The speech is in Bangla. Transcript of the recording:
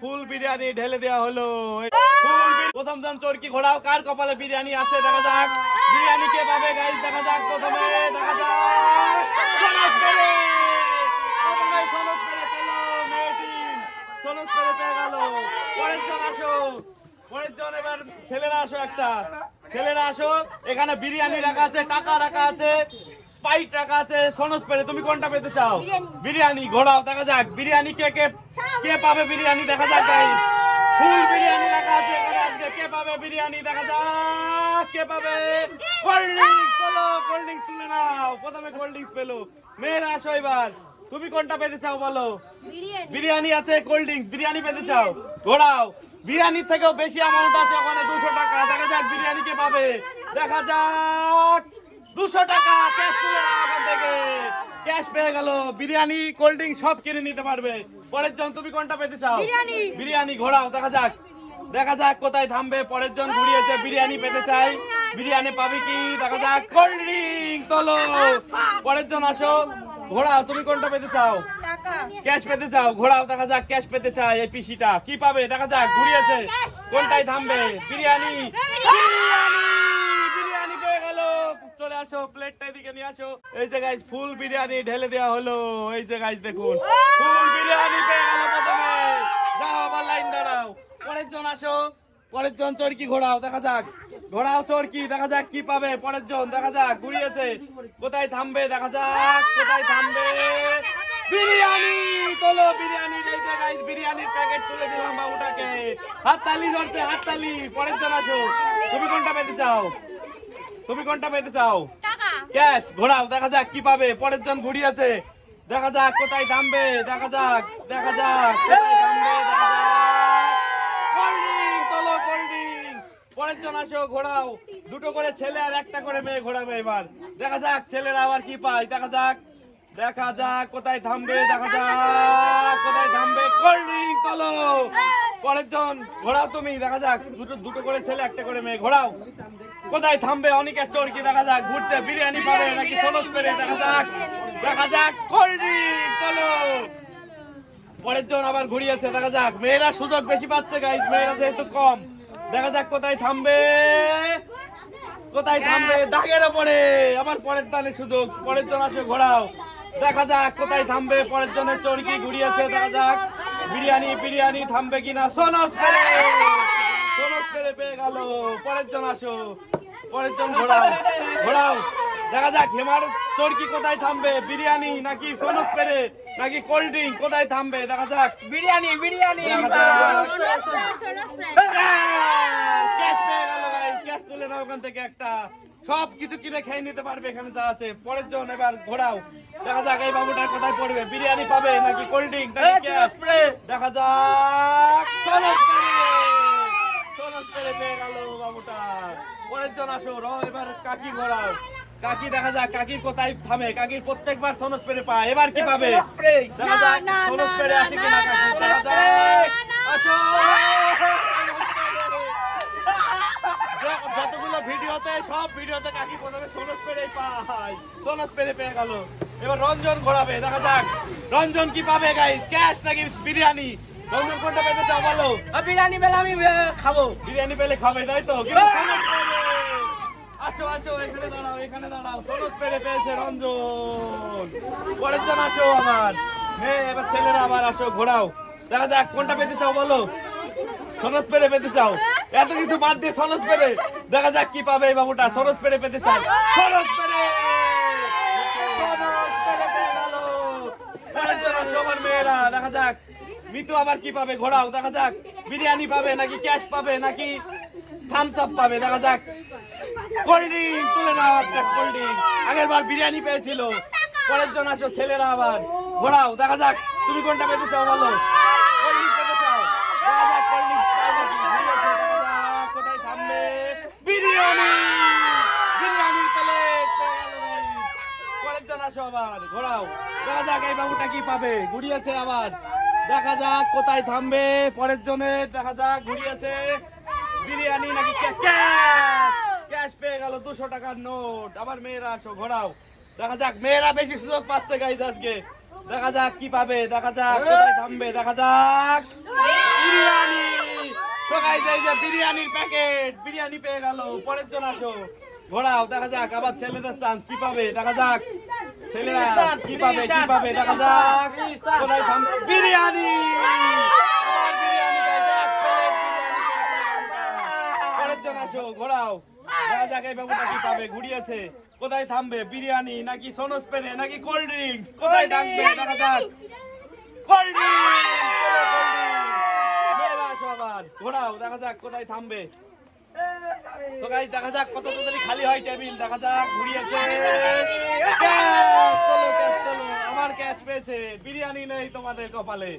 ফুল বিরিয়ানি ঢেলে দেওয়া হলো। প্রথম জন চরকি ঘোড়াও কার কপালে বিরিয়ানি আছে? দেখা যাক। বিরিয়ানি কে পাবে গাইস দেখা যাক প্রথমে দেখা যাক। সনস পেরে প্রথমে সনস পেল মেয়ে টিম সনস পেরে পেয়ে গেল। পরের জন আসো। পরের জন এবার ছেলেরা আসো একটা। ছেলেরা আসো। এখানে বিরিয়ানি রাখা আছে টাকা রাখা আছে স্পাইট রাখা আছে। সনস পেরে তুমি কোনটা পেতে চাও? বিরিয়ানি ঘোড়াও দেখা যাক। বিরিয়ানি কে কে কে পাবে বিরিয়ানি দেখা যাক গাইস ফুল বিরিয়ানি রাখা আছে এখানে আজকে। কে পাবে বিরিয়ানি দেখা যাক? কে পাবে? কোল্ড ড্রিঙ্কস চলো কোল্ড ড্রিঙ্কস তুলে নাও। প্রথমে কোল্ড ড্রিঙ্কস পেল। মেয়েরা আসো এবার। তুমি কোনটা পেতে চাও বলো? বিরিয়ানি। আছে কোল্ড ড্রিঙ্কস বিরিয়ানি পেতে চাও। ঘোরাও। বিরিয়ানির থেকেও বেশি অ্যামাউন্ট আছে ওখানে দুশো টাকা। দেখা যাক বিরিয়ানি কে পাবে। দেখা যাক। দুশো টাকা ক্যাশ তুলে নাও। ক্যাশ পেয়ে গেল। বিরিয়ানি কোল্ড ড্রিঙ্ক সব কিনে নিতে পারবে। পরের জন তুমি কোনটা পেতে চাও? বিরিয়ানি। ঘোড়াও দেখা যাক। দেখা যাক কোথায় থামবে। পরের জন ঘুরিয়েছে বিরিয়ানি পেতে চাই। বিরিয়ানি পাবি কি? দেখা যাক। কোল্ড ড্রিঙ্ক তোলো। পরের জন আসো। ঘোড়াও তুমি কোনটা পেতে চাও? ক্যাশ পেতে চাও? ঘোড়াও দেখা যাক। ক্যাশ পেতে চাই এই পিসিটা। কি পাবে? দেখা যাক ঘুরিয়েছে। কোনটাই থামবে? বিরিয়ানি। বিরিয়ানি। বিরিয়ানি। আসো প্লেটটা এদিকে নিয়ে আসো। এই যে গাইস ফুল বিরিয়ানি ঢেলে দেওয়া হলো। এই যে গাইস দেখুন। ফুল বিরিয়ানি পেয়ে গেল প্রথমে। যাও আবার লাইন দাঁড়াও। পরের জন আসো। পরের জন চরকি ঘোড়াও দেখা যাক। ঘোড়াও চরকি দেখা যাক কি পাবে। পরের জন দেখা যাক ঘুরিয়েছে। কোথায় থামবে দেখা যাক কোথায় থামবে। বিরিয়ানি তোলো বিরিয়ানি। এই যে গাইস বিরিয়ানির প্যাকেট তুলে দিলাম বাবুটাকে। হাততালি ধরছে হাততালি। পরের জন আসো। তুমি কোনটা পেতে চাও? তুমি কোনটা পেতে চাও? ক্যাশ ঘোরাও দেখা যাক কি পাবে। পরের জন ঘুরিয়েছে দেখা যাক কোথায় থামবে দেখা যাক দেখা যাক কোথায় থামবে পরের জন আসো ঘোরাও। দুটো করে ছেলে আর একটা করে মেয়ে ঘোরাবে এবার। দেখা যাক ছেলেরা আবার কি পায় দেখা যাক। দেখা যাক কোথায় থামবে দেখা যাক কোথায় থামবে কোল্ড ড্রিঙ্ক তোলো পরের জন ঘোরাও তুমি দেখা যাক। দুটো দুটো করে ছেলে একটা করে মেয়ে ঘোরাও। কোথায় থামবে? অনেকের চোরকি দেখা যাক? ঘুরছে, বিরিয়ানি পাবে নাকি সোনস পেরে? দেখা যাক দেখা যাক। কোল্ড চলো। পরের জন আবার ঘুরিয়েছে, দেখা যাক। মেয়েরা সুযোগ বেশি পাচ্ছে গাইজ মেয়েরা যেহেতু কম, দেখা যাক কোথায় থামবে। কোথায় থামবে? দাগের ওপরে। আবার পরের দানে সুযোগ। পরের জন আসে ঘোরাও দেখা যাক কোথায় থামবে। পরের জনের চরকি ঘুরিয়েছে, দেখা যাক। বিরিয়ানি বিরিয়ানি থামবে কিনা? সোনস পেরে। সোনস পেরে পেয়ে গেল। পরের জন আসো। পরের জন ঘোরাও। ঘোরাও। দেখা যাক হেমার চরকি কোথায় থামবে? বিরিয়ানি নাকি সোনস পেরে নাকি কোল্ড ড্রিঙ্ক? কোথায় থামবে? দেখা যাক। বিরিয়ানি বিরিয়ানি। ক্যাশ তুলে নাও ওখান থেকে একটা। সব কিছু কিনে খেয়ে নিতে পারবে এখানে যা আছে। পরের জন এবার ঘোরাও। দেখা যাক এই বাবুটার কোথায় পড়বে? বিরিয়ানি পাবে নাকি কোল্ড ড্রিঙ্ক? দেখা যাক সোনস পেরে সোনস পেরে পেয়ে গেল বাবুটা পরের আসো র এবার কাকি ঘোরাও কাকি দেখা যাক কাকির কোথায় থামে। কাকির প্রত্যেকবার সোনস পেরে পায়। এবার কি পাবে? দেখা যাক সোনস পেরে আসে কিনা না, কাকি দেখা যাক না, না। আসো। যতগুলো ভিডিওতে সব ভিডিওতে কাকি প্রথমে সোনস পেরে পায়। সোনস পেরে পেয়ে গেল। এবার রঞ্জন ঘোরাবে দেখা যাক। রঞ্জন কি পাবে গাইস ক্যাশ নাকি বিরিয়ানি? রঞ্জন কোনটা পেতে চাও বলো? বিরিয়ানি বেলা আমি খাব। বিরিয়ানি পেলে খাবে তাই তো। দাঁড়াও পেরে পেয়েছে আসো হ্যাঁ এবার ছেলেরা আবার আসো, ঘোরাও। দেখা যাক, কোনটা পেতে চাও বলো? সনস পেরে পেতে চাও? এত কিছু বাদ দিয়ে সনস পেরে। দেখা যাক কি পাবে এই বাবুটা। সনস পেরে পেতে চায় সনস পেরে! আমার মেয়েরা। দেখা যাক, মিতু আবার কি পাবে? ঘোরাও, দেখা যাক। বিরিয়ানি পাবে নাকি ক্যাশ পাবে নাকি থামস আপ পাবে? দেখা যাক। কোল্ড বিরিয়ানি পেয়েছিল। পরের জন ছেলেরা আবার। ঘোরাও, দেখা যাক, তুমি কোনটা পেতে চাও বলো? ঘোরাও। দেখা যাক, এই বাবুটা কি পাবে। ঘুরিয়েছে আবার। দেখা যাক, কোথায় থামবে। পরের জনের, দেখা যাক, ঘুরিয়েছে। বিরিয়ানি নাকি ক্যাশ ক্যাশ পেয়ে গেল দুশো টাকার নোট। আবার মেয়েরা আসো, ঘোরাও। দেখা যাক, মেয়েরা বেশি সুযোগ পাচ্ছে গাইজ আজকে। দেখা যাক কি পাবে, দেখা যাক কোথায় থামবে, দেখা যাক। বিরিয়ানি! সবাই যাই যে বিরিয়ানির প্যাকেট বিরিয়ানি পেয়ে গেল। পরের জন আসো। ঘোড়াও দেখা যাক, আবার ছেলেদের চান্স কি পাবে, দেখা যাক। ছেলেরা কি পাবে কি পাবে, দেখা যাক কোথায় থামবে বিরিয়ানি। পরের জন আসো ঘোড়াও দেখা যাক এই বাবুটা কি পাবে ঘুরিয়েছে। কোথায় থামবে? বিরিয়ানি নাকি সোনস পেনে নাকি কোল্ড ড্রিঙ্কস? কোথায় থামবে? দেখা যাক কোল্ড সবার। ঘোরাও দেখা যাক কোথায় থামবে। তো গাইস দেখা যাক কত তাড়াতাড়ি খালি হয় টেবিল। দেখা যাক ঘুরিয়েছে। ক্যাশ তোলো ক্যাশ তোলো। আমার ক্যাশ পেয়েছে। বিরিয়ানি নেই তোমাদের কপালে।